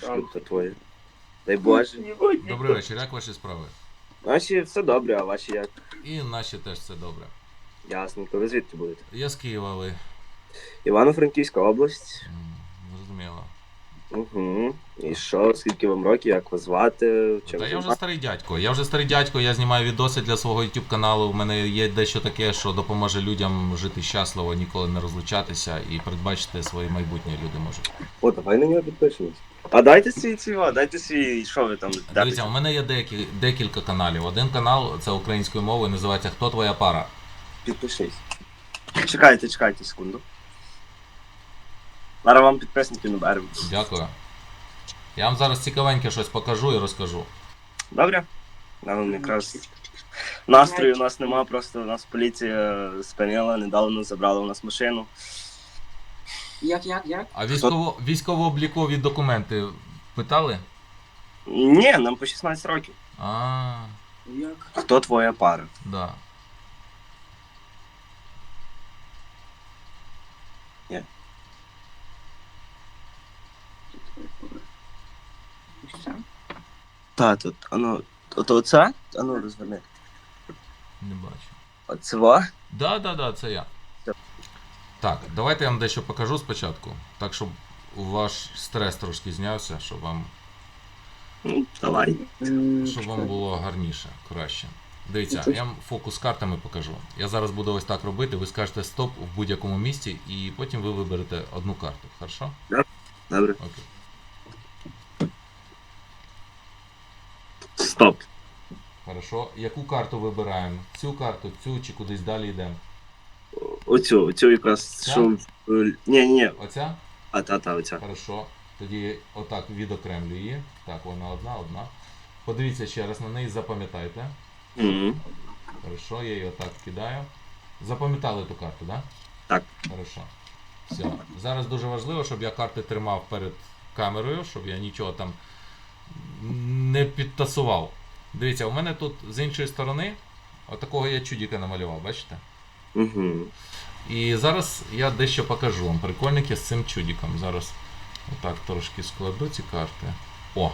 Шлюбка твоя. Дай Боже. Добрий вечір, як ваші справи? Наші все добре, а ваші як? І наші теж все добре. Ясно, то ви звідки будете? Я з Києва, ви. Івано-Франківська область. М, Зрозуміло. Угу. І що, скільки вам років, як вас звати? Чим Та я вже займаєтесь? старий дядько. Я вже старий дядько, я знімаю відоси для свого YouTube каналу. У мене є дещо таке, що допоможе людям жити щасливо, ніколи не розлучатися і передбачити своє майбутнє люди можуть. О, давай на нього підпишемось. А дайте свій цього, дайте свій, що ви там Дивіться, у мене є деякі, декілька каналів. Один канал це українською мовою, називається Хто твоя пара? Підпишись. Чекайте, чекайте секунду. Зараз вам підписників наберемо. Дякую. Я вам зараз цікавеньке щось покажу і розкажу. Добре? Нам якраз настрою у нас нема, просто нас поліція спинила, недавно забрала у нас машину. Як, як, як? А військово, військово-облікові документи питали? Ні, нам по 16 років. А, Як? Хто твоя пара? да. Ось це. Та, тут, ану, от оце? Ану, розверни. Не бачу. Оцево? Да, да, да, це я. Так, давайте я вам дещо покажу спочатку. Так, щоб ваш стрес трошки знявся, щоб вам, Ну, давай. Щоб вам було гарніше, краще. Дивіться, я вам фокус картами покажу. Я зараз буду ось так робити, ви скажете стоп в будь-якому місці, і потім ви виберете одну карту. Хорошо? Добре. Окей. Стоп. Хорошо. Яку карту вибираємо? Цю карту, цю чи кудись далі йдемо? Оцю, оцю якраз, Ця? що... Ні, ні, ні. Оця? А, та, та, оця. Хорошо. Тоді отак відокремлю її. Так, вона одна, одна. Подивіться ще раз на неї, запам'ятайте. Угу. Хорошо, я її отак кидаю. Запам'ятали ту карту, так? Да? Так. Хорошо. Все. Зараз дуже важливо, щоб я карти тримав перед камерою, щоб я нічого там не підтасував. Дивіться, у мене тут з іншої сторони отакого я чудіка намалював, бачите? Угу. І зараз я дещо покажу вам прикольники з цим чудіком. Зараз отак трошки складу ці карти. О!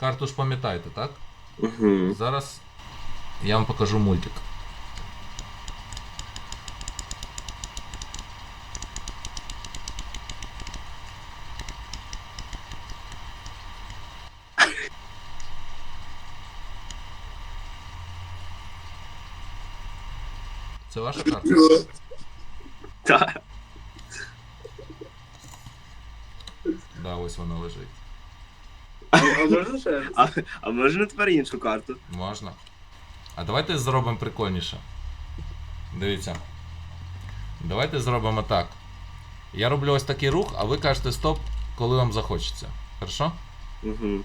Карту ж пам'ятаєте, так? Угу. Зараз я вам покажу мультик. Ваша карта? Та. Да, ось вона лежить. А, а можна ще? А, а можна тепер іншу карту? Можна. А давайте зробимо прикольніше. Дивіться. Давайте зробимо так. Я роблю ось такий рух, а ви кажете стоп, коли вам захочеться. Хорошо? Угу.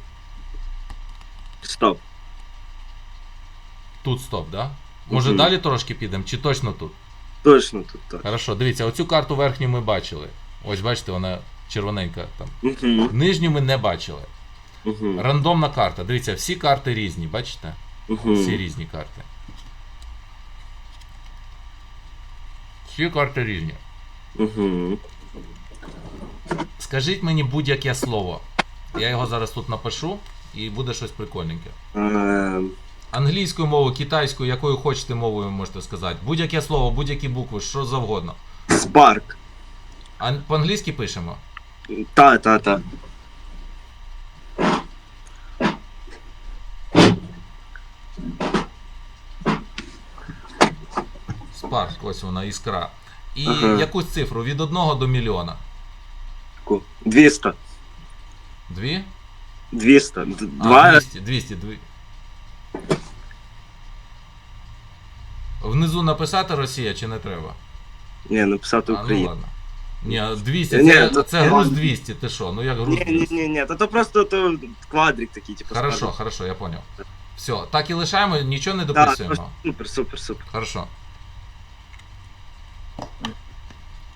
Стоп. Тут стоп, да? Може Мгм. далі трошки підемо, чи точно тут? Точно тут так. Хорошо, дивіться, оцю карту верхню ми бачили. Ось бачите, вона червоненька там. Угу. Нижню ми не бачили. Угу. Рандомна карта. Дивіться, всі карти різні, бачите? Угу. Всі різні карти. Всі карти різні. Угу. Скажіть мені будь-яке слово. Я його зараз тут напишу і буде щось прикольненьке. Ем, Англійською мовою, китайською, якою хочете мовою можете сказати. Будь-яке слово, будь-які букви, що завгодно. Спарк. А по-англійськи пишемо. Та, та, та. Спарк, ось вона, іскра. І Ага. якусь цифру від 1 до мільйона. 200. Дві? 200. Д- А, Два. 200, 200, дві. Внизу написати Росія чи не треба? Ні, написати А, ну ладно. Ні, 200, Ні, це, то- це груз 200, ти що? Ну як груз Ні, ні, 200? ні, ні, то, то просто то квадрик такий, типу. Хорошо, скажу. хорошо, я понял. Все, так і лишаємо, нічого не Да, дописуємо. супер, супер, супер. Хорошо.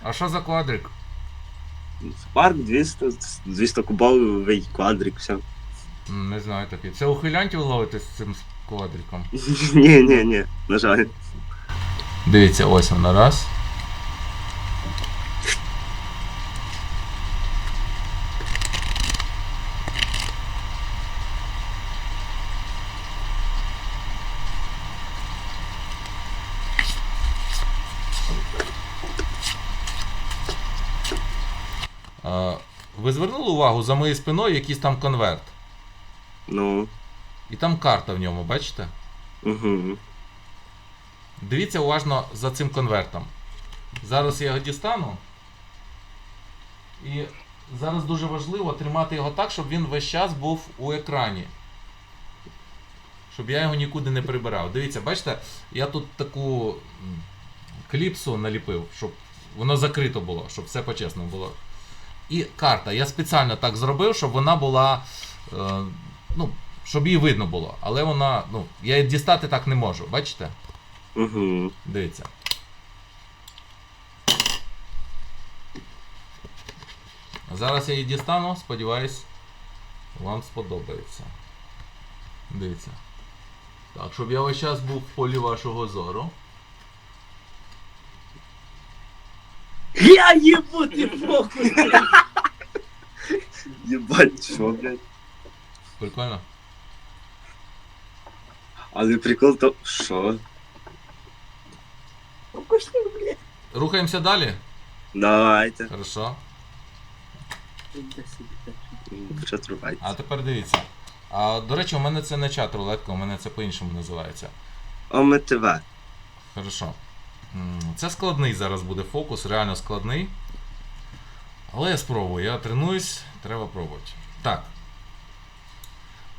А що за квадрик? Спарк 200, 200 кубовий квадрик, все. М, Не знаю такий. Це ухилянтів ловити з цим квадриком. Ні, ні, ні, на жаль. Дивіться, ось вона раз. Ви звернули увагу за моєю спиною якийсь там конверт? Ну. І там карта в ньому, бачите? Угу. Дивіться уважно за цим конвертом. Зараз я його дістану. І зараз дуже важливо тримати його так, щоб він весь час був у екрані. Щоб я його нікуди не прибирав. Дивіться, бачите, я тут таку кліпсу наліпив, щоб воно закрито було, щоб все по-чесному було. І карта. Я спеціально так зробив, щоб вона була. Е, ну, щоб її видно було. Але вона, ну, я її дістати так не можу, бачите? Угу. Дивіться. Зараз я її дістану, сподіваюсь, вам сподобається. Дивіться. Так, щоб я весь час був в полі вашого зору. Я їбу ти фокус! Єбать, що, блядь? Прикольно? Але прикол то. Що? Рухаємося далі? Давайте. Хорошо. Що? А тепер дивіться. А, до речі, у мене це не чат рулетка, у мене це по-іншому називається. ОМТВ. Хорошо. Це складний зараз буде фокус, реально складний. Але я спробую, я тренуюсь, треба пробувати. Так.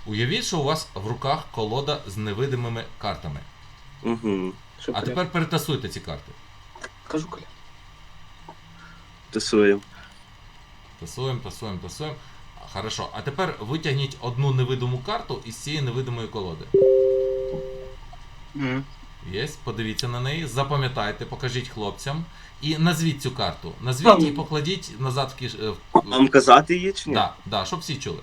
Уявіть, що у вас в руках колода з невидимими картами. Угу. Що, А Коля? тепер перетасуйте ці карти. Кажу, Коля. Тусуємо. Тасуємо, тасуємо, тасуємо. Хорошо. А тепер витягніть одну невидиму карту із цієї невидимої колоди. Угу. Є, подивіться на неї, запам'ятайте, покажіть хлопцям і назвіть цю карту. Назвіть і покладіть назад в киш... е, в- Вам казати її чи ні? Да, да, щоб всі чули.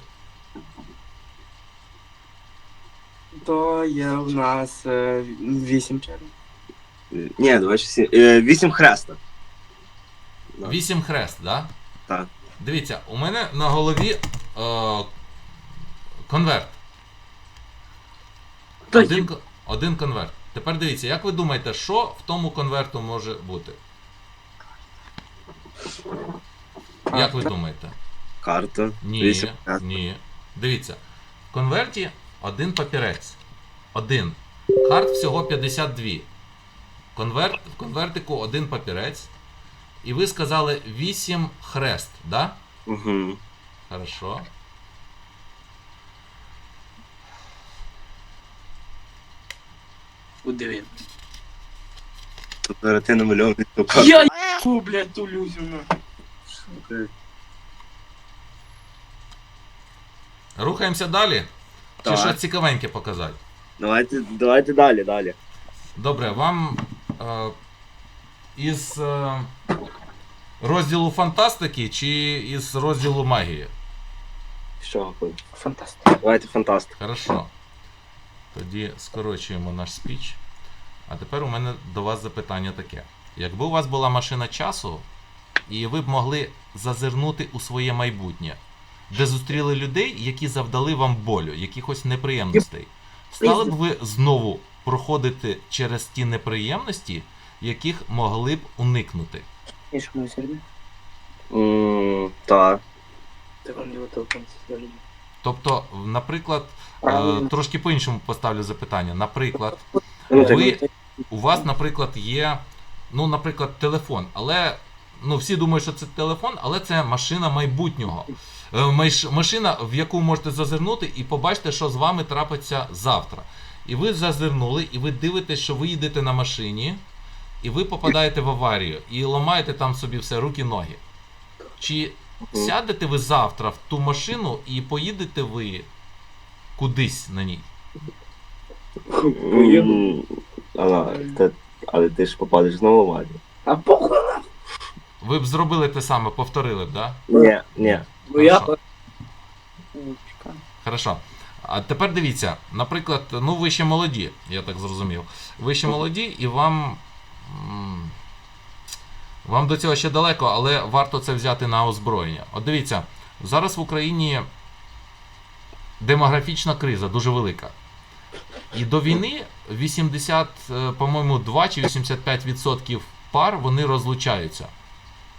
То є у нас е, вісім червень. Ні, давай ще сім. Е, Вісім хреста. Да. Вісім хрест, да? Так. Дивіться, у мене на голові е, конверт. Та Один, ко- один конверт. Тепер дивіться, як ви думаєте, що в тому конверту може бути? Як ви думаєте? Карта. Ні, Вісім ні. Дивіться, в конверті один папірець. Один. Карт всього 52. Конверт, в конвертику один папірець. І ви сказали 8 хрест, да? Угу. Хорошо. Куди він? Тут зараз ти намальований. Я їбу, блядь, ту Люзіну. Рухаємося далі. Чи Так. щось цікавеньке показати? Давайте, давайте далі, далі. Добре, вам із е, розділу фантастики чи із розділу магії? Що? Фантастика. Давайте фантастику. Хорошо. Тоді скорочуємо наш спіч. А тепер у мене до вас запитання таке. Якби у вас була машина часу, і ви б могли зазирнути у своє майбутнє, де зустріли людей, які завдали вам болю, якихось неприємностей, стали б ви знову проходити через ті неприємності, яких могли б уникнути? Ми Так. Тобто, наприклад, е, трошки по-іншому поставлю запитання. Наприклад, Ну, ви, у вас, наприклад, є, ну, наприклад, телефон, але ну, всі думають, що це телефон, але це машина майбутнього. Е, Машина, в яку можете зазирнути і побачите, що з вами трапиться завтра. І ви зазирнули, і ви дивитесь, що ви їдете на машині, і ви попадаєте в аварію, і ламаєте там собі все, руки, ноги. Чи сядете ви завтра в ту машину і поїдете ви кудись на ній? М, ага, та- Але ти ж попадеш знову в аварію. А похуй. Ви б зробили те саме, повторили б, да? Ні, ні. Ну я... Хорошо. А тепер дивіться, наприклад, ну ви ще молоді, я так зрозумів. Ви ще молоді і вам. Вам до цього ще далеко, але варто це взяти на озброєння. От дивіться, зараз в Україні демографічна криза дуже велика. І до війни 80, е, по-моєму, 2 чи 85% пар вони розлучаються.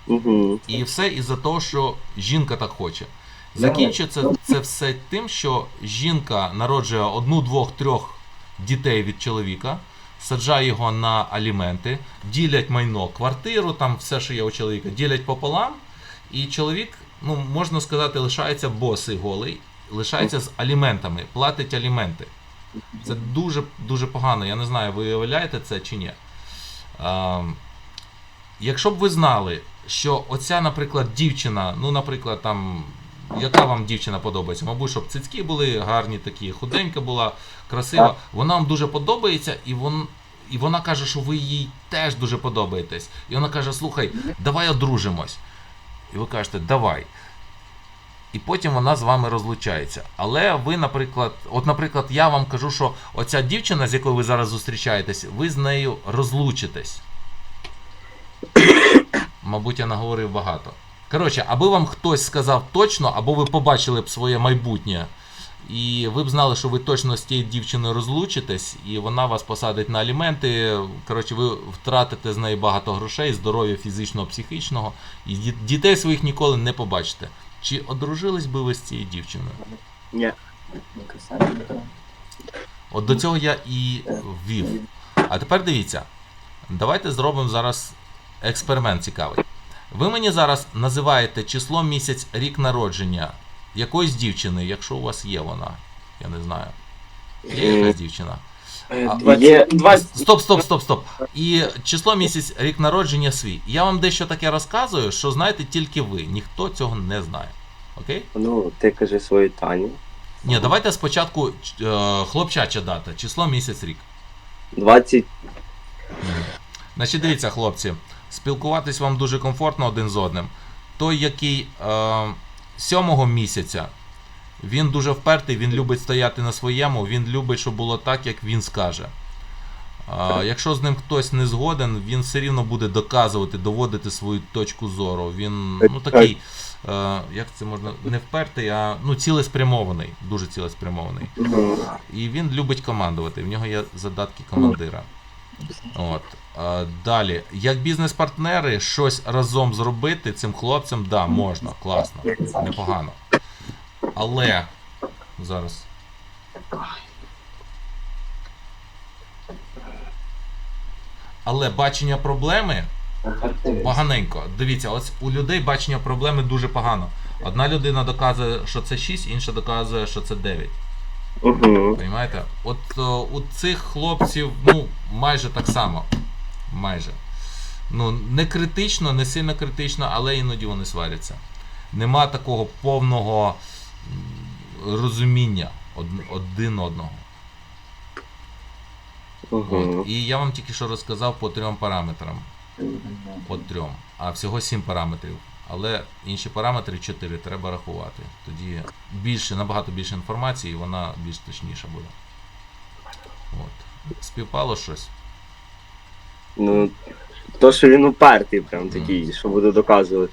Угу. І все із-за того, що жінка так хоче. Закінчується це все тим, що жінка народжує одну, двох, трьох дітей від чоловіка, саджає його на аліменти, ділять майно, квартиру, там все, що є у чоловіка, ділять пополам, і чоловік, ну можна сказати, лишається босий голий, лишається з аліментами, платить аліменти. Це дуже дуже погано. Я не знаю, ви уявляєте це чи ні. А, якщо б ви знали, що оця, наприклад, дівчина, ну, наприклад, там, яка вам дівчина подобається? Мабуть, щоб цицьки були гарні такі, худенька була, красива. Вона вам дуже подобається, і вон. І вона каже, що ви їй теж дуже подобаєтесь. І вона каже: слухай, давай одружимось. І ви кажете, давай. І потім вона з вами розлучається. Але ви, наприклад, от, наприклад, я вам кажу, що оця дівчина, з якою ви зараз зустрічаєтесь, ви з нею розлучитесь. Мабуть, я наговорив багато. Коротше, аби вам хтось сказав точно, або ви побачили б своє майбутнє, і ви б знали, що ви точно з тією дівчиною розлучитесь, і вона вас посадить на аліменти. Коротше, ви втратите з неї багато грошей, здоров'я фізичного, психічного, і дітей своїх ніколи не побачите. Чи одружились би ви з цією дівчиною? Ні. От до цього я і ввів. А тепер дивіться, давайте зробимо зараз експеримент цікавий. Ви мені зараз називаєте число місяць рік народження якоїсь дівчини, якщо у вас є вона. Я не знаю. Є якась дівчина. Е, А, є- Стоп, стоп, стоп, стоп. І число місяць рік народження свій. Я вам дещо таке розказую, що знаєте тільки ви. Ніхто цього не знає. Окей? Ну, ти кажи свою Таню. Ні, давайте спочатку е, хлопчача дата, число місяць рік. 20. Значить, дивіться, хлопці, спілкуватись вам дуже комфортно один з одним. Той, який е, сьомого місяця, він дуже впертий, він любить стояти на своєму, він любить, щоб було так, як він скаже. Е, якщо з ним хтось не згоден, він все рівно буде доказувати, доводити свою точку зору. Він ну, такий, е, як це можна, не впертий, а ну, цілеспрямований, дуже цілеспрямований. Угу. І він любить командувати. В нього є задатки командира. От. Далі, як бізнес-партнери, щось разом зробити цим хлопцям, да, можна, класно, непогано. Але зараз. Але бачення проблеми поганенько. Дивіться, ось у людей бачення проблеми дуже погано. Одна людина доказує, що це 6, інша доказує, що це 9. Угу. Понимаєте? От о, у цих хлопців, ну, майже так само. Майже. Ну, не критично, не сильно критично, але іноді вони сваряться. Нема такого повного розуміння один одного. Угу. От. І я вам тільки що розказав по трьом параметрам. По трьом. А всього сім параметрів. Але інші параметри 4 треба рахувати. Тоді більше, набагато більше інформації, і вона більш точніша буде. От. Співпало щось. Ну, то, що він упертий, прям такий, що буде доказувати.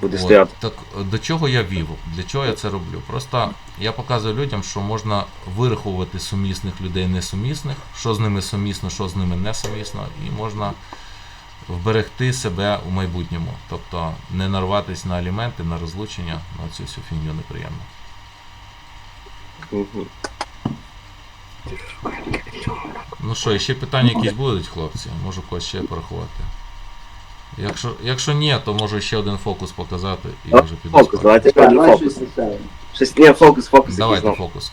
Буде От. стояти. Так до чого я вів? Для чого я це роблю? Просто я показую людям, що можна вирахувати сумісних людей несумісних, що з ними сумісно, що з ними несумісно, і можна вберегти себе у майбутньому. Тобто не нарватися на аліменти, на розлучення, на цю всю фігню неприємну. Угу. Ну що, ще питання якісь будуть, хлопці? Можу когось ще порахувати. Якщо, якщо ні, то можу ще один фокус показати і вже піду. Фокус, спати. давайте ще фокус. Щось, ні, фокус, фокус. Давайте якийсь, фокус.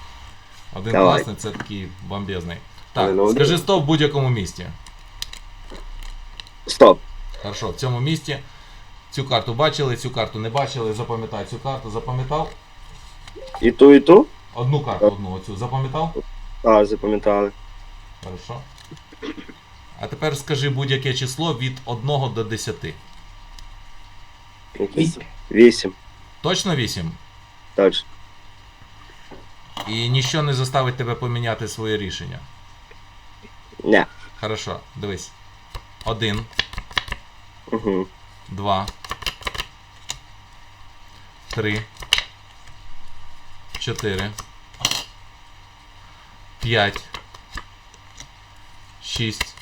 Один Давай. класний, це такий бомбезний. Так, скажи стоп в будь-якому місті. Стоп. Хорошо, в цьому місті цю карту бачили, цю карту не бачили, запам'ятай цю карту, запам'ятав. І ту, і ту? Одну карту, одну оцю запам'ятав. Так, запам'ятали. Хорошо. А тепер скажи будь-яке число від 1 до 10. Якийсь. Вісім. Точно 8? Точно. І ніщо не заставить тебе поміняти своє рішення. Ні. Хорошо, дивись. 1, Угу. 2, 3, 4, 5, 6,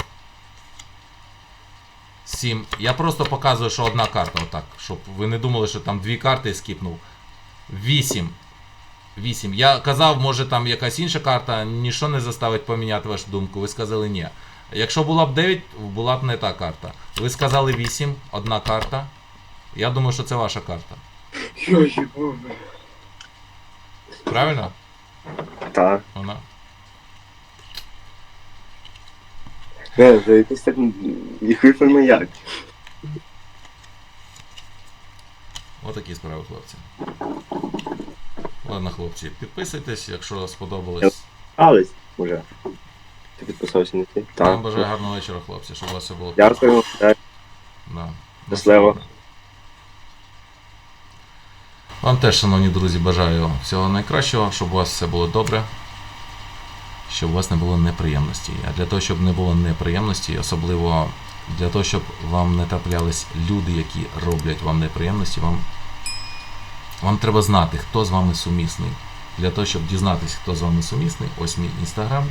7. Я просто показую, що одна карта отак, щоб ви не думали, що там дві карти скіпнув. 8. 8. Я казав, може там якась інша карта, ніщо не заставить поміняти вашу думку. Ви сказали ні. Якщо була б 9, була б не та карта. Ви сказали 8, одна карта. Я думаю, що це ваша карта. Правильно? Так. Вона. Не, вже якось так їх як. Отакі справи, хлопці. Ладно, хлопці, підписуйтесь, якщо сподобалось. Алесь, уже. Ти підписався на ти? Вам бажаю гарного вечора, хлопці, щоб у вас все було Дякую. Да. Щасливо. Вам теж, шановні друзі, бажаю всього найкращого, щоб у вас все було добре, щоб у вас не було неприємностей. А для того, щоб не було неприємностей, особливо для того, щоб вам не траплялись люди, які роблять вам неприємності, вам, вам треба знати, хто з вами сумісний. Для того, щоб дізнатися, хто з вами сумісний, ось мій інстаграм.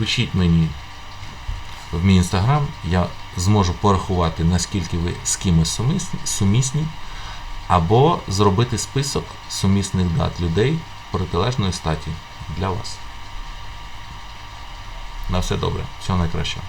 Пишіть мені в мій інстаграм, я зможу порахувати, наскільки ви з кимось сумісні, або зробити список сумісних дат людей протилежної статі для вас. На все добре. Всього найкращого.